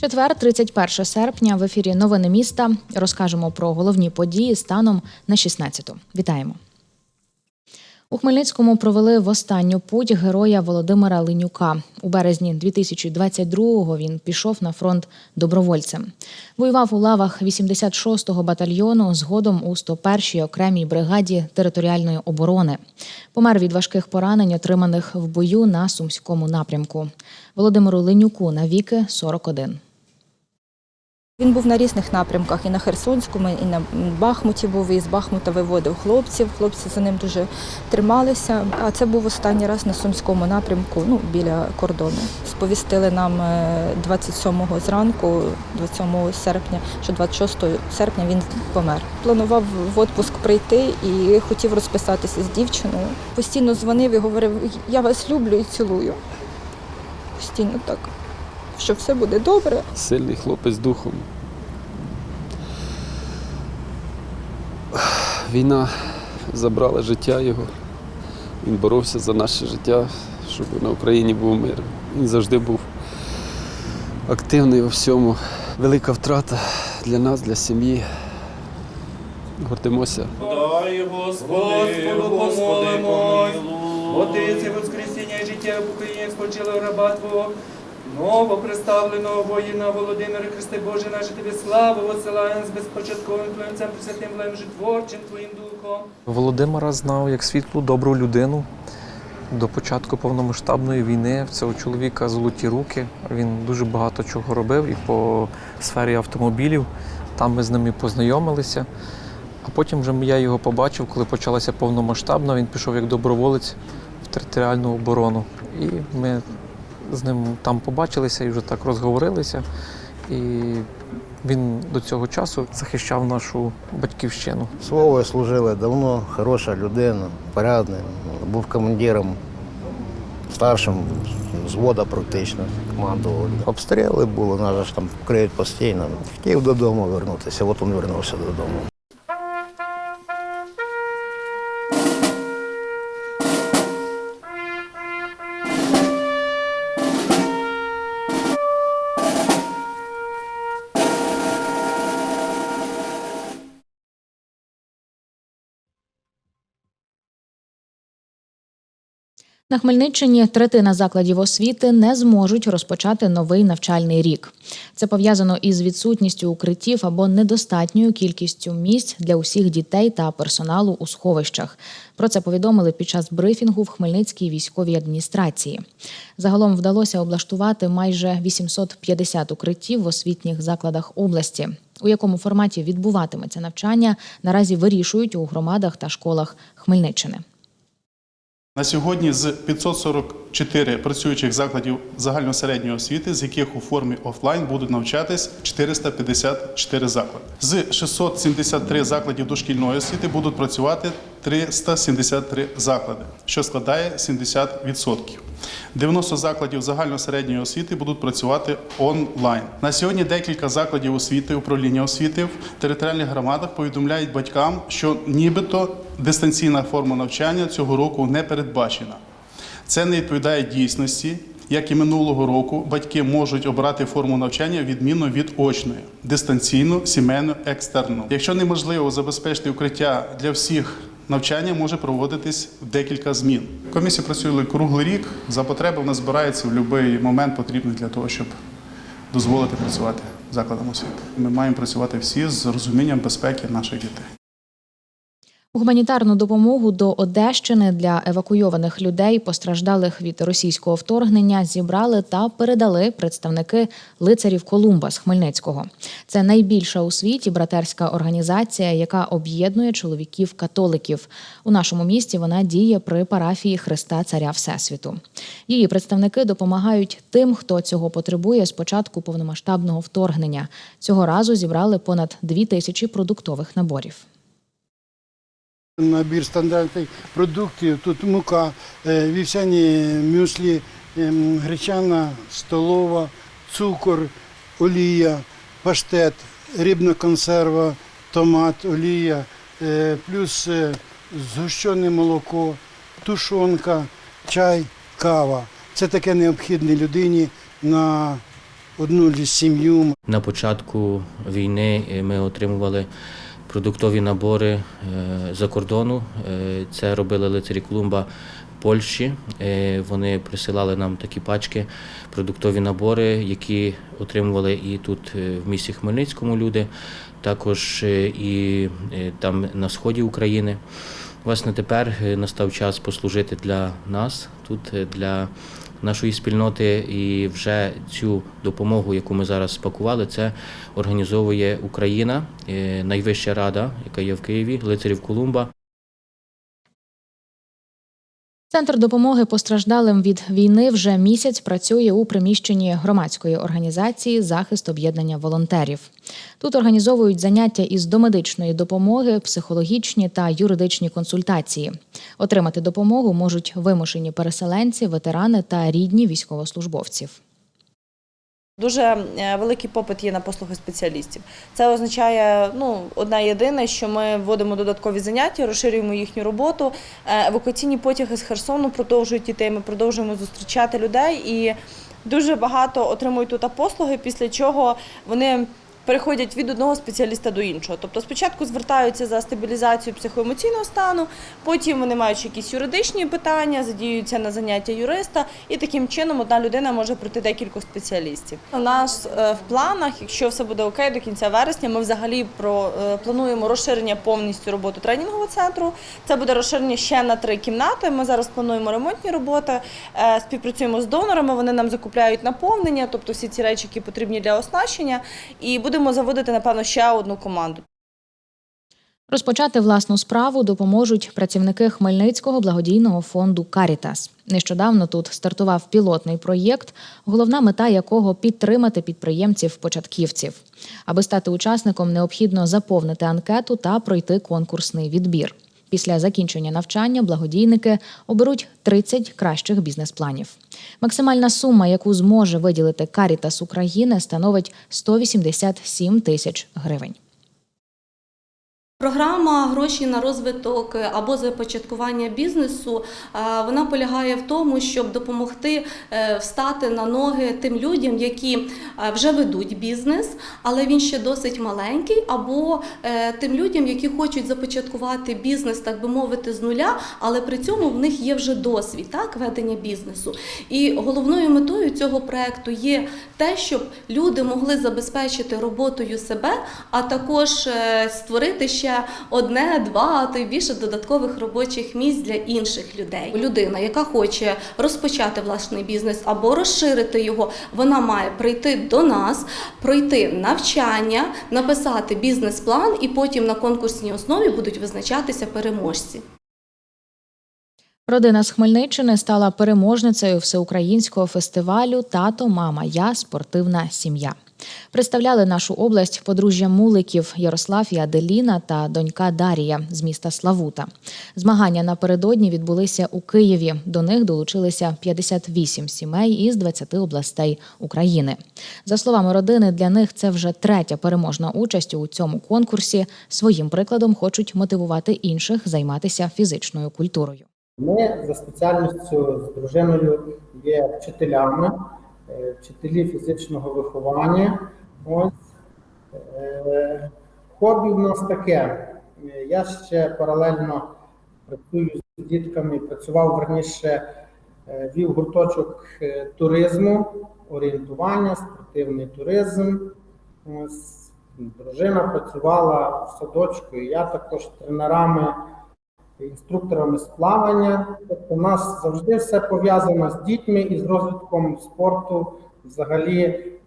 Четвер, 31 серпня, в ефірі Новини міста. Розкажемо про головні події станом на 16-ту. Вітаємо. У Хмельницькому провели в останню путь героя Володимира Ленюка. У березні 2022-го він пішов на фронт добровольцем. Воював у лавах 86-го батальйону, згодом у 101-й окремій бригаді територіальної оборони. Помер від важких поранень, отриманих в бою на сумському напрямку. Володимиру Ленюку навіки 41. Він був на різних напрямках і на Херсонському, і на Бахмуті був, і з Бахмута виводив хлопців. Хлопці за ним дуже трималися. А це був останній раз на Сумському напрямку, ну біля кордону. Сповістили нам е, 27-го зранку, 27 серпня, що 26 серпня він помер. Планував в відпуск прийти і хотів розписатися з дівчиною. Постійно дзвонив і говорив: Я вас люблю і цілую. Постійно так, що все буде добре. сильний хлопець духом. Війна забрала життя його. Він боровся за наше життя, щоб на Україні був мир. Він завжди був активний у всьому. Велика втрата для нас, для сім'ї. Гордимося. Дай, Господи, помолимо, Отець і воскресіння і життя в Україні спочило раба Твого, новоприставленого воїна Володимира Христе Боже, наше Тобі славу посилаємо з безпочатковим Твоїм центром святим Влем житворчим Твоїм Духом. Володимира знав як світлу, добру людину. До початку повномасштабної війни в цього чоловіка золоті руки. Він дуже багато чого робив і по сфері автомобілів. Там ми з ним і познайомилися. А потім вже я його побачив, коли почалася повномасштабна. Він пішов як доброволець в територіальну оборону. І ми з ним там побачилися і вже так розговорилися. І він до цього часу захищав нашу батьківщину. Слово служили давно, хороша людина, порядний. Був командиром старшим взвода практично командував. Обстріли були, нас ж там криють постійно. Хотів додому вернутися, от він вернувся додому. На Хмельниччині третина закладів освіти не зможуть розпочати новий навчальний рік. Це пов'язано із відсутністю укриттів або недостатньою кількістю місць для усіх дітей та персоналу у сховищах. Про це повідомили під час брифінгу в Хмельницькій військовій адміністрації. Загалом вдалося облаштувати майже 850 укриттів в освітніх закладах області. У якому форматі відбуватиметься навчання, наразі вирішують у громадах та школах Хмельниччини. На сьогодні з 544 працюючих закладів загальносередньої освіти, з яких у формі офлайн будуть навчатись 454 заклади. З 673 закладів дошкільної освіти будуть працювати 373 заклади, що складає 70%. 90 закладів загальносередньої освіти будуть працювати онлайн. На сьогодні декілька закладів освіти, управління освіти в територіальних громадах повідомляють батькам, що нібито дистанційна форма навчання цього року не передбачена. Це не відповідає дійсності. Як і минулого року, батьки можуть обрати форму навчання відмінно від очної, дистанційну, сімейну, екстерну. Якщо неможливо забезпечити укриття для всіх, навчання може проводитись в декілька змін. Комісія працює круглий рік. За потреби вона збирається в будь-який момент потрібний для того, щоб дозволити працювати закладам освіти. Ми маємо працювати всі з розумінням безпеки наших дітей. Гуманітарну допомогу до Одещини для евакуйованих людей, постраждалих від російського вторгнення, зібрали та передали представники лицарів Колумба з Хмельницького. Це найбільша у світі братерська організація, яка об'єднує чоловіків-католиків. У нашому місті вона діє при парафії Христа Царя Всесвіту. Її представники допомагають тим, хто цього потребує з початку повномасштабного вторгнення. Цього разу зібрали понад дві тисячі продуктових наборів. Набір стандартних продуктів. Тут мука, е, вівсяні мюслі, ем, гречана, столова, цукор, олія, паштет, рибна консерва, томат, олія, е, плюс е, згущене молоко, тушонка, чай, кава. Це таке необхідне людині на одну сім'ю. На початку війни е, ми отримували продуктові набори е, за кордону. Е, Це робили лицарі Колумба Польщі. Е, Вони присилали нам такі пачки, продуктові набори, які отримували і тут в місті Хмельницькому люди, також і там на сході України. Власне, тепер настав час послужити для нас тут, для нашої спільноти, і вже цю допомогу, яку ми зараз спакували, це організовує Україна, е, найвища рада, яка є в Києві, лицарів Колумба. Центр допомоги постраждалим від війни вже місяць працює у приміщенні громадської організації Захист об'єднання волонтерів. Тут організовують заняття із домедичної допомоги, психологічні та юридичні консультації. Отримати допомогу можуть вимушені переселенці, ветерани та рідні військовослужбовців. Дуже е, великий попит є на послуги спеціалістів. Це означає ну одне єдине, що ми вводимо додаткові заняття, розширюємо їхню роботу. Е, Евакуаційні потяги з Херсону продовжують іти. Ми продовжуємо зустрічати людей і дуже багато отримують тут послуги, після чого вони. Переходять від одного спеціаліста до іншого. Тобто спочатку звертаються за стабілізацію психоемоційного стану, потім вони мають якісь юридичні питання, задіюються на заняття юриста, і таким чином одна людина може пройти декількох спеціалістів. У нас е, в планах, якщо все буде окей, до кінця вересня, ми взагалі про е, плануємо розширення повністю роботи тренінгового центру. Це буде розширення ще на три кімнати. Ми зараз плануємо ремонтні роботи, е, співпрацюємо з донорами. Вони нам закупляють наповнення, тобто всі ці речі, які потрібні для оснащення, і будемо заводити напевно ще одну команду. Розпочати власну справу допоможуть працівники Хмельницького благодійного фонду Карітас. Нещодавно тут стартував пілотний проєкт, головна мета якого підтримати підприємців-початківців. Аби стати учасником, необхідно заповнити анкету та пройти конкурсний відбір. Після закінчення навчання благодійники оберуть 30 кращих бізнес-планів. Максимальна сума, яку зможе виділити Карітас України, становить 187 тисяч гривень. Програма гроші на розвиток або започаткування бізнесу е, вона полягає в тому, щоб допомогти е, встати на ноги тим людям, які е, вже ведуть бізнес, але він ще досить маленький, або тим людям, які хочуть започаткувати бізнес, так би мовити, з нуля, але при цьому в них є вже досвід так, ведення бізнесу. І головною метою цього проекту є те, щоб люди могли забезпечити роботою себе, а також створити ще одне, два, а то й більше додаткових робочих місць для інших людей. Людина, яка хоче розпочати власний бізнес або розширити його, вона має прийти до нас, пройти навчання, написати бізнес-план, і потім на конкурсній основі будуть визначатися переможці. Родина з Хмельниччини стала переможницею всеукраїнського фестивалю Тато, мама, я спортивна сім'я. Представляли нашу область подружжя Муликів Ярослав і Аделіна та донька Дарія з міста Славута. Змагання напередодні відбулися у Києві. До них долучилися 58 сімей із 20 областей України. За словами родини, для них це вже третя переможна участь у цьому конкурсі. Своїм прикладом хочуть мотивувати інших займатися фізичною культурою. Ми за спеціальністю з дружиною є вчителями, вчителі фізичного виховання. Ось Е, хобі в нас таке. Е, Я ще паралельно працюю з дітками, працював верніше, е, вів гурточок е, туризму, орієнтування, спортивний туризм. Ось дружина працювала в садочку, і я також тренерами інструкторами з плавання. Тобто у нас завжди все пов'язано з дітьми і з розвитком спорту взагалі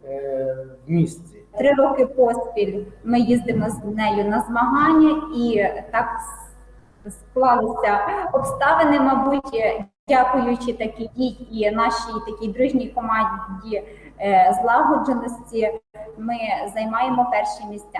е, в місті. Три роки поспіль ми їздимо з нею на змагання, і так склалися обставини, мабуть, дякуючи такій їй і нашій такій дружній команді е, злагодженості, ми займаємо перші місця.